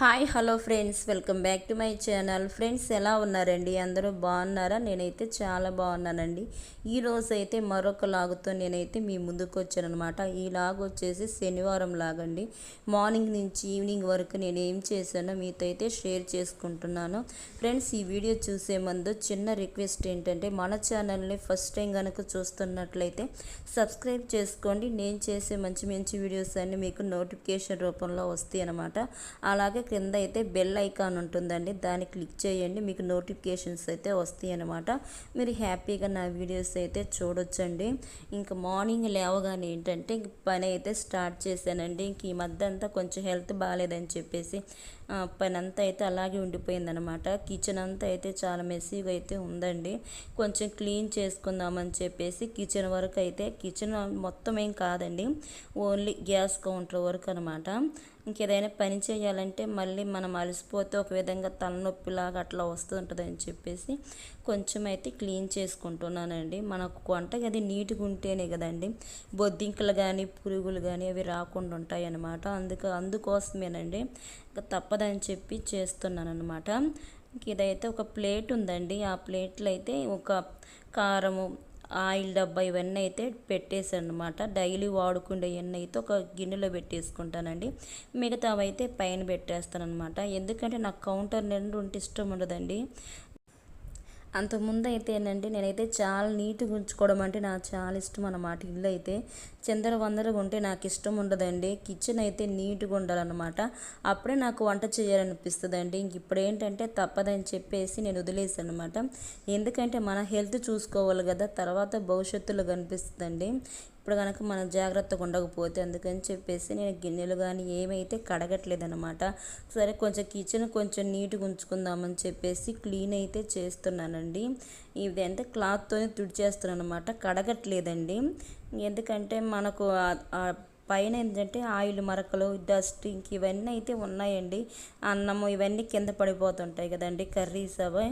Hi hello friends. Welcome back to my channel. Friends ఎలా ఉన్నారండి? అందరూ బాగున్నారా? నేనైతే చాలా బాగున్నానండి. ఈ అయితే మరొక లాగుతో నేనైతే మీ ముందుకు వచ్చానమాట ఈ లాగ్ వచ్చేసి శనివారం లాగండి. మార్నింగ్ నుంచి ఈవినింగ్ వరకు నేను ఏం చేశానో మీతో అయితే షేర్ చేసుకుంటున్నాను. ఫ్రెండ్స్ ఈ వీడియో చూసే ముందు చిన్న రిక్వెస్ట్ ఏంటంటే మన ఛానల్ని ఫస్ట్ టైం కనుక చూస్తున్నట్లయితే సబ్స్క్రైబ్ చేసుకోండి. నేను చేసే మంచి మంచి వీడియోస్ అన్నీ మీకు నోటిఫికేషన్ రూపంలో వస్తాయి అనమాట అలాగే క్రింద అయితే బెల్ ఐకాన్ ఉంటుందండి. దాన్ని క్లిక్ చేయండి. మీకు నోటిఫికేషన్స్ అయితే వస్తాయి అనమాట మీరు హ్యాపీగా నా వీడియోస్ అయితే చూడొచ్చండి. ఇంకా మార్నింగ్ లేవగానే ఏంటంటే ఇంక పని అయితే స్టార్ట్ చేశానండి. ఇంక ఈ మధ్య అంతా కొంచెం హెల్త్ బాగాలేదని చెప్పేసి పని అంతా అయితే అలాగే ఉండిపోయిందనమాట కిచెన్ అంతా అయితే చాలా మెస్సీగా అయితే ఉందండి. కొంచెం క్లీన్ చేసుకుందామని చెప్పేసి కిచెన్ వరకు అయితే కిచెన్ మొత్తం ఏం కాదండి. ఓన్లీ గ్యాస్ కౌంటర్ వరకు అనమాట ఇంకేదైనా పని చేయాలంటే మళ్ళీ మనం అలసిపోతే ఒక విధంగా తలనొప్పిలాగా అట్లా వస్తుంటుందని చెప్పేసి కొంచెం అయితే క్లీన్ చేసుకుంటున్నానండి. మనకు వంట అది నీట్గా ఉంటేనే కదండి. బొద్దింకలు కానీ పురుగులు కానీ అవి రాకుండా ఉంటాయి అన్నమాట అందుకు అందుకోసమేనండి. తప్పదని చెప్పి చేస్తున్నాను అనమాట ఇదైతే ఒక ప్లేట్ ఉందండి. ఆ ప్లేట్లో అయితే ఒక కారము ఆయిల్ డబ్బా ఇవన్నీ అయితే పెట్టేసాను అనమాట డైలీ వాడుకునే ఇవన్నీ అయితే ఒక గిన్నెలో పెట్టేసుకుంటానండి. మిగతావి అయితే పైన పెట్టేస్తాను అనమాట ఎందుకంటే నాకు కౌంటర్ నిండు ఉంటే ఇష్టం ఉండదండి. అంతకుముందు అయితే ఏంటంటే నేనైతే చాలా నీట్గా ఉంచుకోవడం అంటే నాకు చాలా ఇష్టం అన్నమాట ఇల్లు అయితే. చిందర వందరగా ఉంటే నాకు ఇష్టం ఉండదండి. కిచెన్ అయితే నీట్గా ఉండాలన్నమాట. అప్పుడే నాకు వంట చేయాలనిపిస్తుందండి. ఇంక ఇప్పుడు ఏంటంటే తప్పదని చెప్పేసి నేను వదిలేసాను అనమాట ఎందుకంటే మన హెల్త్ చూసుకోవాలి కదా తర్వాత భవిష్యత్తులో కనిపిస్తుందండి. ఇప్పుడు కనుక మనం జాగ్రత్తగా ఉండకపోతే అందుకని చెప్పేసి నేను గిన్నెలు కానీ ఏమైతే కడగట్లేదన్నమాట. సరే కొంచెం కిచెన్ కొంచెం నీట్గా ఉంచుకుందామని చెప్పేసి క్లీన్ అయితే చేస్తున్నానండి. ఇదంతా క్లాత్తోనే తుడిచేస్తున్నాను అనమాట కడగట్లేదండి. ఎందుకంటే మనకు పైన ఏంటంటే ఆయిల్ మరకలు డస్ట్ ఇంక ఇవన్నీ అయితే ఉన్నాయండి. అన్నము ఇవన్నీ కింద పడిపోతుంటాయి కదండి కర్రీస్ అవి.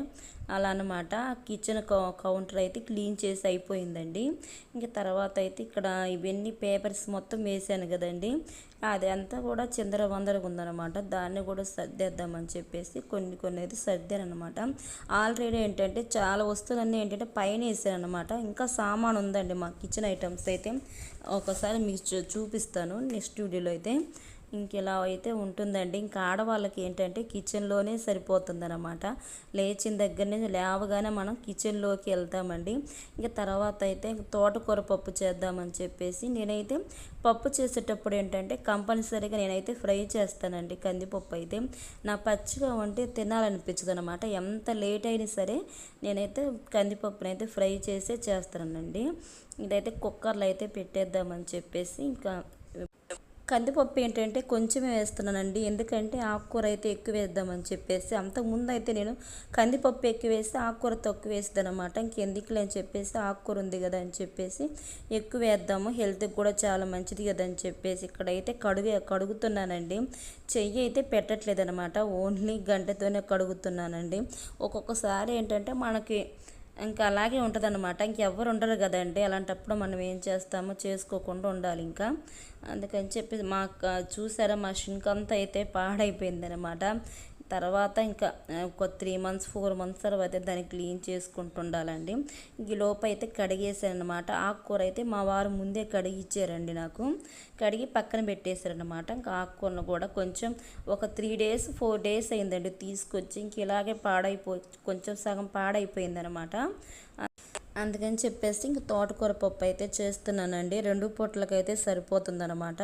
అలా అనమాట కిచెన్ కౌంటర్ అయితే క్లీన్ చేసి అయిపోయిందండి. ఇంకా తర్వాత అయితే ఇక్కడ ఇవన్నీ పేపర్స్ మొత్తం వేసాను కదండి. అది అంతా కూడా చిందర వందరగా ఉందన్నమాట. దాన్ని కూడా సర్దేద్దామని చెప్పేసి కొన్ని కొన్ని అయితే సర్దాను అనమాట ఆల్రెడీ ఏంటంటే చాలా వస్తువులన్నీ ఏంటంటే పైన వేసాను అనమాట ఇంకా సామాన్ ఉందండి మా కిచెన్ ఐటమ్స్ అయితే. ఒకసారి మీకు చూ చూపిస్తాను. నెక్స్ట్ వీడియోలో అయితే. ఇంక ఇలా అయితే ఉంటుందండి. ఇంకా ఆడవాళ్ళకి ఏంటంటే కిచెన్లోనే సరిపోతుందన్నమాట. లేచిన దగ్గర నుంచి లేవగానే మనం కిచెన్లోకి వెళ్తామండి. ఇంకా తర్వాత అయితే తోటకూర పప్పు చేద్దామని చెప్పేసి నేనైతే పప్పు చేసేటప్పుడు ఏంటంటే కంపల్సరీగా నేనైతే ఫ్రై చేస్తానండి కందిపప్పు అయితే. నా పచ్చిగా ఉంటే తినాలనిపించదు అనమాట ఎంత లేట్ అయినా సరే నేనైతే కందిపప్పునైతే అయితే ఫ్రై చేసే చేస్తానండి. ఇదైతే కుక్కర్లో అయితే పెట్టేద్దామని చెప్పేసి ఇంకా కందిపప్పు ఏంటంటే కొంచెమే వేస్తున్నానండి. ఎందుకంటే ఆకుకూర అయితే ఎక్కువ వేద్దామని చెప్పేసి అంతకుముందు అయితే నేను కందిపప్పు ఎక్కువ వేస్తే ఆకుకూర తక్కువ వేస్తాను అనమాట ఇంకెందుకులే అని చెప్పేసి ఆకుకూర ఉంది కదా అని చెప్పేసి ఎక్కువ వేద్దాము. హెల్త్కి కూడా చాలా మంచిది కదా అని చెప్పేసి ఇక్కడైతే కడుగు కడుగుతున్నానండి. చెయ్యి అయితే పెట్టట్లేదు అనమాట ఓన్లీ గంటతోనే కడుగుతున్నానండి. ఒక్కొక్కసారి ఏంటంటే మనకి ఇంకా అలాగే ఉంటుంది అనమాట ఇంకెవ్వరు ఉండరు కదండి. అలాంటప్పుడు మనం ఏం చేస్తామో చేసుకోకుండా ఉండాలి ఇంకా. అందుకని చెప్పి మా చూసారా మా షింక్ అంతా అయితే పాడైపోయింది అనమాట తర్వాత ఇంకా ఒక త్రీ మంత్స్ ఫోర్ మంత్స్ తర్వాత దాన్ని క్లీన్ చేసుకుంటుండాలండి. ఈ లోపు అయితే కడిగేశారనమాట ఆకుకూర అయితే మా వారు ముందే కడిగి ఇచ్చారండి నాకు. కడిగి పక్కన పెట్టేశారనమాట ఇంకా ఆకుకూరను కూడా కొంచెం ఒక త్రీ డేస్ ఫోర్ డేస్ అయిందండి తీసుకొచ్చి. ఇంక ఇలాగే పాడైపో కొంచెం సగం పాడైపోయిందనమాట అందుకని చెప్పేసి ఇంక తోటకూర పప్పు అయితే చేస్తున్నానండి. రెండు పూటలకైతే సరిపోతుందనమాట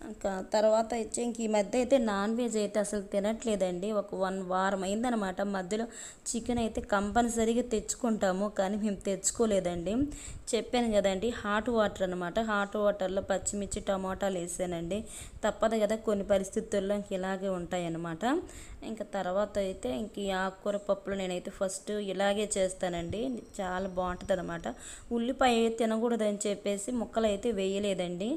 ఇంకా తర్వాత అయితే ఇంక ఈ మధ్య అయితే నాన్ వెజ్ అయితే అసలు తినట్లేదండి. ఒక వన్ వారం అయిందనమాట మధ్యలో చికెన్ అయితే కంపల్సరీగా తెచ్చుకుంటాము కానీ మేము తెచ్చుకోలేదండి. చెప్పాను కదండి హాట్ వాటర్ అనమాట హాట్ వాటర్లో పచ్చిమిర్చి టమాటాలు వేసానండి. తప్పదు కదా కొన్ని పరిస్థితుల్లో ఇంక ఇలాగే ఉంటాయన్నమాట. ఇంకా తర్వాత అయితే ఇంక ఈ ఆకుకూర పప్పులు నేనైతే ఫస్ట్ ఇలాగే చేస్తానండి. చాలా బాగుంటుంది అనమాట ఉల్లిపాయ తినకూడదని చెప్పేసి ముక్కలు అయితే వేయలేదండి.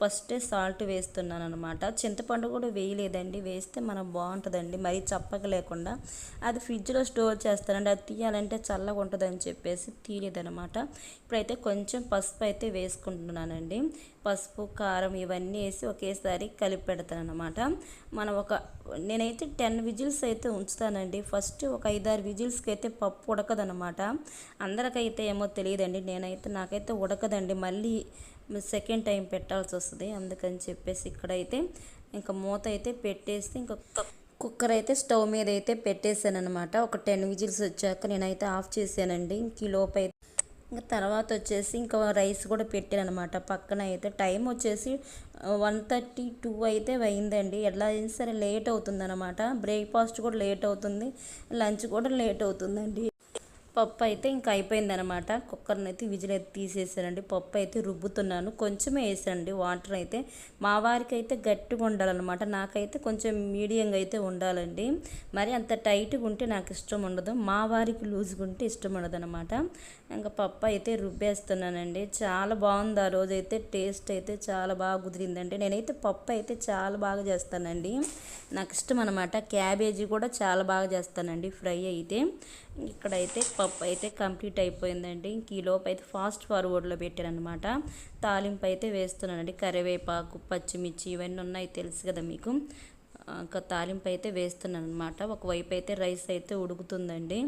ఫస్టే సాల్ట్ వేస్తున్నాను అనమాట చింతపండు కూడా వేయలేదండి. వేస్తే మనం బాగుంటుందండి. మరీ చప్పక లేకుండా. అది ఫ్రిడ్జ్లో స్టోర్ చేస్తానండి. అది తీయాలంటే చల్లగా ఉంటుందని చెప్పేసి తీయలేదనమాట ఇప్పుడైతే కొంచెం పసుపు అయితే వేసుకుంటున్నానండి. పసుపు కారం ఇవన్నీ వేసి ఒకేసారి కలిపి పెడతాను అనమాట మనం ఒక నేనైతే టెన్ విజిల్స్ అయితే ఉంచుతానండి. ఫస్ట్ ఒక ఐదారు విజిల్స్కి అయితే పప్పు ఉడకదనమాట అందరికైతే ఏమో తెలియదండి. నేనైతే నాకైతే ఉడకదండి. మళ్ళీ సెకండ్ టైం పెట్టాల్సి వస్తుంది. అందుకని చెప్పేసి ఇక్కడైతే ఇంకా మూత అయితే పెట్టేసి ఇంకా కుక్కర్ అయితే స్టవ్ మీద అయితే పెట్టేశాను అనమాట ఒక టెన్ విజిల్స్ వచ్చాక నేనైతే ఆఫ్ చేశానండి. ఇంక లోపు అయితే ఇంకా తర్వాత వచ్చేసి ఇంకా రైస్ కూడా పెట్టాను అనమాట పక్కన అయితే టైం వచ్చేసి వన్ థర్టీ టూ అయితే అయిందండి. ఎలా అయినా సరే లేట్ అవుతుంది అనమాట బ్రేక్ఫాస్ట్ కూడా లేట్ అవుతుంది. లంచ్ కూడా లేట్ అవుతుందండి. పప్పు అయితే ఇంకా అయిపోయింది అనమాట కుక్కర్ని అయితే విజిల్ అయితే తీసేసానండి. పప్పు అయితే రుబ్బుతున్నాను. కొంచెమే వేసానండి. వాటర్ అయితే మా వారికి అయితే గట్టిగా ఉండాలన్నమాట. నాకైతే కొంచెం మీడియంగా అయితే ఉండాలండి. మరి అంత టైట్గా ఉంటే నాకు ఇష్టం ఉండదు. మా వారికి లూజ్గా ఉంటే ఇష్టం ఉండదు అనమాట ఇంకా పప్పు అయితే రుబ్బేస్తున్నానండి. చాలా బాగుంది ఆ రోజు అయితే టేస్ట్ అయితే చాలా బాగా కుదిరిందండి. నేనైతే పప్పు అయితే చాలా బాగా చేస్తానండి. నాకు ఇష్టం అనమాట క్యాబేజీ కూడా చాలా బాగా చేస్తానండి. ఫ్రై అయితే. ఇక్కడైతే పప్పు అయితే కంప్లీట్ అయిపోయిందండి. ఇంక ఈ లోపు అయితే ఫాస్ట్ ఫార్వర్డ్లో పెట్టారనమాట తాలింపు అయితే వేస్తున్నానండి. కరివేపాకు పచ్చిమిర్చి ఇవన్నీ ఉన్నాయి తెలుసు కదా మీకు. ఇంకా తాలింపు అయితే వేస్తున్నాను అనమాట ఒకవైపు అయితే రైస్ అయితే ఉడుకుతుందండి.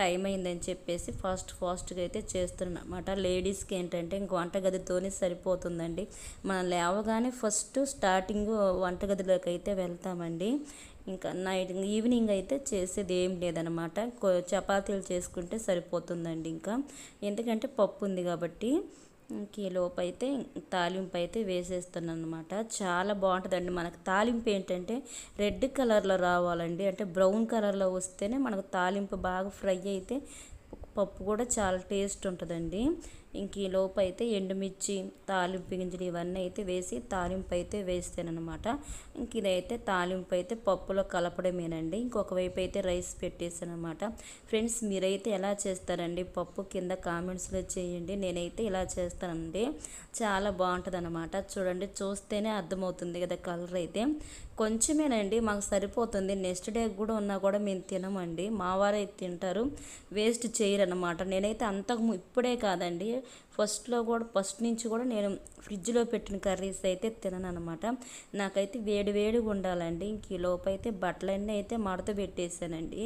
టైం అయిందని చెప్పేసి ఫాస్ట్ ఫాస్ట్గా అయితే చేస్తున్నాను అనమాట లేడీస్కి ఏంటంటే ఇంక వంటగదితోనే సరిపోతుందండి. మనం లేవగానే ఫస్ట్ స్టార్టింగ్ వంటగదిలోకి అయితే వెళ్తామండి. ఇంకా నైట్ ఈవినింగ్ అయితే చేసేది ఏం లేదనమాట చపాతీలు చేసుకుంటే సరిపోతుందండి ఇంకా. ఎందుకంటే పప్పు ఉంది కాబట్టి కిలోపు అయితే తాలింపు అయితే వేసేస్తున్నాను అనమాట చాలా బాగుంటుందండి. మనకు తాలింపు ఏంటంటే రెడ్ కలర్లో రావాలండి. అంటే బ్రౌన్ కలర్లో వస్తేనే మనకు తాలింపు బాగా ఫ్రై అయితే పప్పు కూడా చాలా టేస్ట్ ఉంటుందండి. ఇంక ఈ లోపు అయితే ఎండుమిర్చి తాలింపు గింజలు ఇవన్నీ అయితే వేసి తాలింపు అయితే వేస్తానమాట ఇంక ఇదైతే తాలింపు అయితే పప్పులో కలపడమేనండి. ఇంకొక వైపు అయితే రైస్ పెట్టేసాను అనమాట ఫ్రెండ్స్ మీరైతే ఎలా చేస్తారండి? పప్పు కింద కామెంట్స్లో చేయండి. నేనైతే ఇలా చేస్తానండి. చాలా బాగుంటుంది చూడండి చూస్తేనే అర్థమవుతుంది కదా కలర్ అయితే. కొంచెమేనండి మాకు సరిపోతుంది. నెక్స్ట్ డే కూడా ఉన్నా కూడా మేము తినమండి. మా వారైతే తింటారు. వేస్ట్ చేయరన్నమాట. నేనైతే అంతకు ఇప్పుడే కాదండి. ఫస్ట్లో కూడా ఫస్ట్ నుంచి కూడా నేను ఫ్రిడ్జ్లో పెట్టిన కర్రీస్ అయితే తినను అనమాట నాకైతే వేడి వేడిగా ఉండాలండి. ఇంక లోపు అయితే బట్టలన్నీ అయితే మడత పెట్టేశానండి.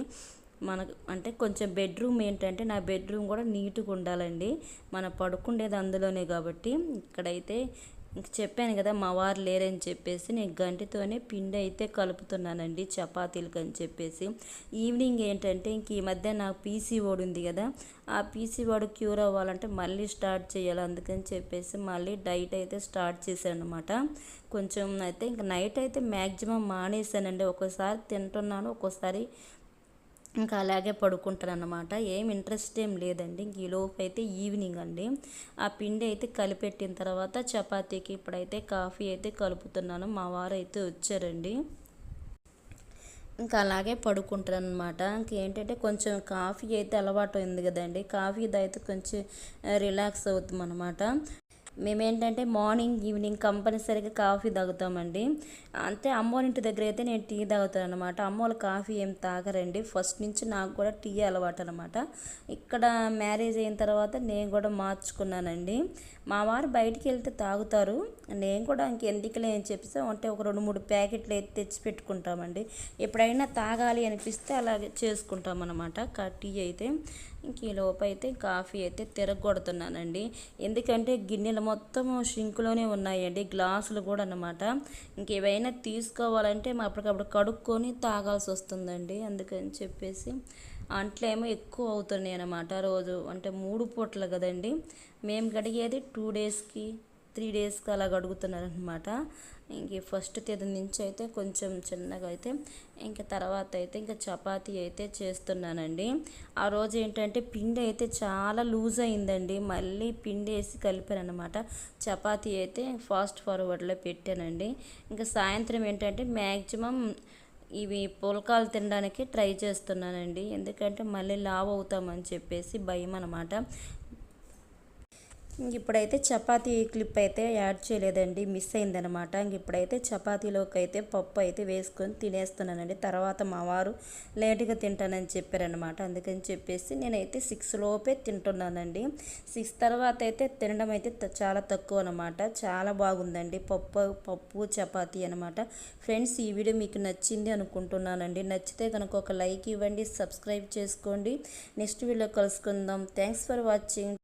మనకు అంటే కొంచెం బెడ్రూమ్ ఏంటంటే నా బెడ్రూమ్ కూడా నీట్గా ఉండాలండి. మన పడుకుండేది అందులోనే కాబట్టి. ఇక్కడైతే చెప్పాను కదా మా వారు లేరని చెప్పేసి నేను గంటితోనే పిండి అయితే కలుపుతున్నానండి చపాతీలకు అని చెప్పేసి. ఈవినింగ్ ఏంటంటే ఇంక ఈ మధ్య నాకు పీసీ ఓడి ఉంది కదా ఆ పీసీ వాడు క్యూర్ అవ్వాలంటే మళ్ళీ స్టార్ట్ చేయాలి. అందుకని చెప్పేసి మళ్ళీ డైట్ అయితే స్టార్ట్ చేశాను అనమాట కొంచెం అయితే ఇంక నైట్ అయితే మ్యాక్సిమం మానేసానండి ఒక్కోసారి తింటున్నాను ఒక్కోసారి ఇంకా అలాగే పడుకుంటాను అనమాట ఏం ఇంట్రెస్ట్ ఏం లేదండి. ఇంక ఈ అయితే ఈవినింగ్ అండి. ఆ పిండి అయితే కలిపెట్టిన తర్వాత చపాతీకి ఇప్పుడైతే కాఫీ అయితే కలుపుతున్నాను. మా వారు అయితే వచ్చారండి. ఇంకా అలాగే పడుకుంటారు అనమాట ఇంకేంటంటే కొంచెం కాఫీ అయితే అలవాటు అయింది కదండి. కాఫీ అయితే కొంచెం రిలాక్స్ అవుతాం అనమాట మేమేంటంటే మార్నింగ్ ఈవినింగ్ కంపల్సరీగా కాఫీ తాగుతామండి. అంటే అమ్మోళ్ళ ఇంటి దగ్గర అయితే నేను టీ తాగుతాను అనమాట అమ్మోళ్ళు కాఫీ ఏం తాగరండి. ఫస్ట్ నుంచి నాకు కూడా టీ అలవాటు అనమాట ఇక్కడ మ్యారేజ్ అయిన తర్వాత నేను కూడా మార్చుకున్నానండి. మా వారు బయటికి వెళ్తే తాగుతారు. నేను కూడా ఇంకెందుకులే అని చెప్పేసి అంటే ఒక రెండు మూడు ప్యాకెట్లు అయితే తెచ్చి పెట్టుకుంటామండి. ఎప్పుడైనా తాగాలి అనిపిస్తే అలాగే చేసుకుంటాం అనమాట టీ అయితే. ఇంక ఈ లోపు అయితే కాఫీ అయితే తిరగొడుతున్నానండి. ఎందుకంటే గిన్నెలు మొత్తం షింక్లోనే ఉన్నాయండి గ్లాసులు కూడా అనమాట ఇంకేవైనా తీసుకోవాలంటే అప్పటికప్పుడు కడుక్కొని తాగాల్సి వస్తుందండి. అందుకని చెప్పేసి అంట్లేమో ఎక్కువ అవుతున్నాయి అనమాట రోజు. అంటే మూడు పూటలు కదండి. మేము గడిగేది టూ డేస్కి త్రీ డేస్కి అలా గడుగుతున్నారనమాట ఇంక ఫస్ట్ తేదీ నుంచి అయితే కొంచెం చిన్నగా అయితే ఇంక తర్వాత అయితే ఇంకా చపాతీ అయితే చేస్తున్నానండి. ఆ రోజు ఏంటంటే పిండి అయితే చాలా లూజ్ అయిందండి. మళ్ళీ పిండి వేసి కలిపాను అనమాట చపాతీ అయితే ఫాస్ట్ ఫార్వర్డ్లో పెట్టానండి. ఇంకా సాయంత్రం ఏంటంటే మ్యాక్సిమం ఇవి పుల్కాలు తినడానికి ట్రై చేస్తున్నానండి. ఎందుకంటే మళ్ళీ లావ్ అవుతామని చెప్పేసి భయం అనమాట ఇప్పుడైతే చపాతీ క్లిప్ అయితే యాడ్ చేయలేదండి మిస్ అయిందనమాట ఇంక ఇప్పుడైతే చపాతీలోకి అయితే పప్పు అయితే వేసుకొని తినేస్తున్నానండి. తర్వాత మా వారు లేటుగా తింటానని చెప్పారనమాట అందుకని చెప్పేసి నేనైతే సిక్స్ లోపే తింటున్నానండి. సిక్స్ తర్వాత అయితే తినడం అయితే చాలా తక్కువ అనమాట చాలా బాగుందండి పప్పు పప్పు చపాతీ అనమాట ఫ్రెండ్స్ ఈ వీడియో మీకు నచ్చింది అనుకుంటున్నానండి. నచ్చితే కనుక ఒక లైక్ ఇవ్వండి సబ్స్క్రైబ్ చేసుకోండి. నెక్స్ట్ వీడియో కలుసుకుందాం. Thanks for watching.